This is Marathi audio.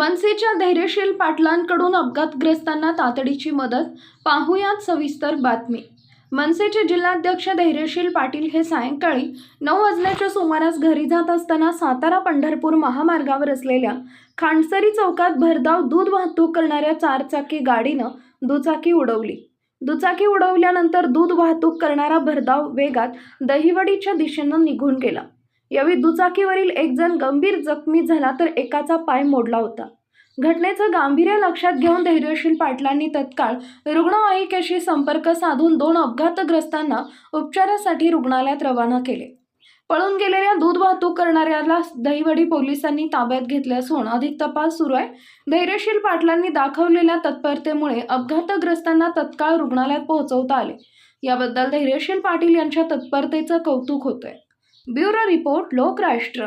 मनसेच्या धैर्यशील पाटलांकडून अपघातग्रस्तांना तातडीची मदत. पाहुयात सविस्तर बातमी. मनसेचे जिल्हाध्यक्ष धैर्यशील पाटील हे सायंकाळी नऊ वाजण्याच्या सुमारास घरी जात असताना सातारा पंढरपूर महामार्गावर असलेल्या खांडसरी चौकात भरधाव दूध वाहतूक करणाऱ्या चारचाकी गाडीनं दुचाकी उडवली. दुचाकी उडवल्यानंतर दूध वाहतूक करणारा भरधाव वेगात दहिवडीच्या दिशेनं निघून गेला. यावेळी दुचाकीवरील एक जण गंभीर जखमी झाला तर एकाचा पाय मोडला होता. घटनेचं गांभीर्य लक्षात घेऊन धैर्यशील पाटलांनी तत्काळ रुग्णवाहिकेशी संपर्क साधून दोन अपघातग्रस्तांना उपचारासाठी रुग्णालयात रवाना केले. पळून गेलेल्या दूध वाहतूक करणाऱ्याला दहिवडी पोलिसांनी ताब्यात घेतले असून अधिक तपास सुरू आहे. धैर्यशील पाटलांनी दाखवलेल्या तत्परतेमुळे अपघातग्रस्तांना तत्काळ रुग्णालयात पोहोचवता आले. याबद्दल धैर्यशील पाटील यांच्या तत्परतेचं कौतुक होतंय. Bureau report Lokrashtra.